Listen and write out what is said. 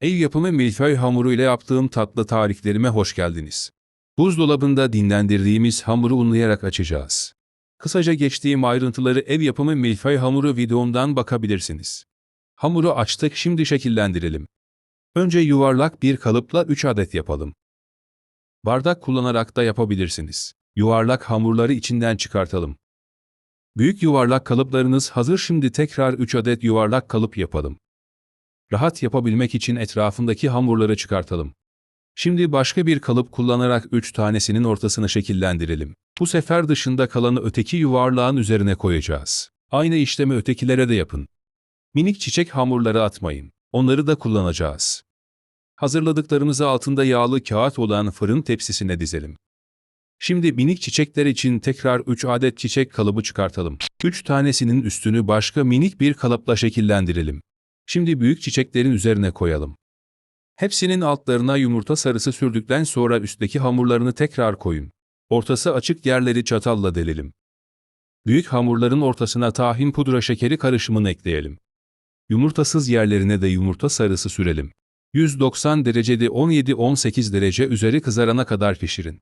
Ev yapımı milföy hamuru ile yaptığım tatlı tariflerime hoş geldiniz. Buzdolabında dinlendirdiğimiz hamuru unlayarak açacağız. Kısaca geçtiğim ayrıntıları ev yapımı milföy hamuru videomdan bakabilirsiniz. Hamuru açtık şimdi şekillendirelim. Önce yuvarlak bir kalıpla 3 adet yapalım. Bardak kullanarak da yapabilirsiniz. Yuvarlak hamurları içinden çıkartalım. Büyük yuvarlak kalıplarınız hazır şimdi tekrar 3 adet yuvarlak kalıp yapalım. Rahat yapabilmek için etrafındaki hamurları çıkartalım. Şimdi başka bir kalıp kullanarak 3 tanesinin ortasını şekillendirelim. Bu sefer dışında kalanı öteki yuvarlağın üzerine koyacağız. Aynı işlemi ötekilere de yapın. Minik çiçek hamurları atmayın. Onları da kullanacağız. Hazırladıklarımızı altında yağlı kağıt olan fırın tepsisine dizelim. Şimdi minik çiçekler için tekrar 3 adet çiçek kalıbı çıkartalım. 3 tanesinin üstünü başka minik bir kalıpla şekillendirelim. Şimdi büyük çiçeklerin üzerine koyalım. Hepsinin altlarına yumurta sarısı sürdükten sonra üstteki hamurlarını tekrar koyun. Ortası açık yerleri çatalla delelim. Büyük hamurların ortasına tahin pudra şekeri karışımını ekleyelim. Yumurtasız yerlerine de yumurta sarısı sürelim. 190 derecede 17-18 derece üzeri kızarana kadar pişirin.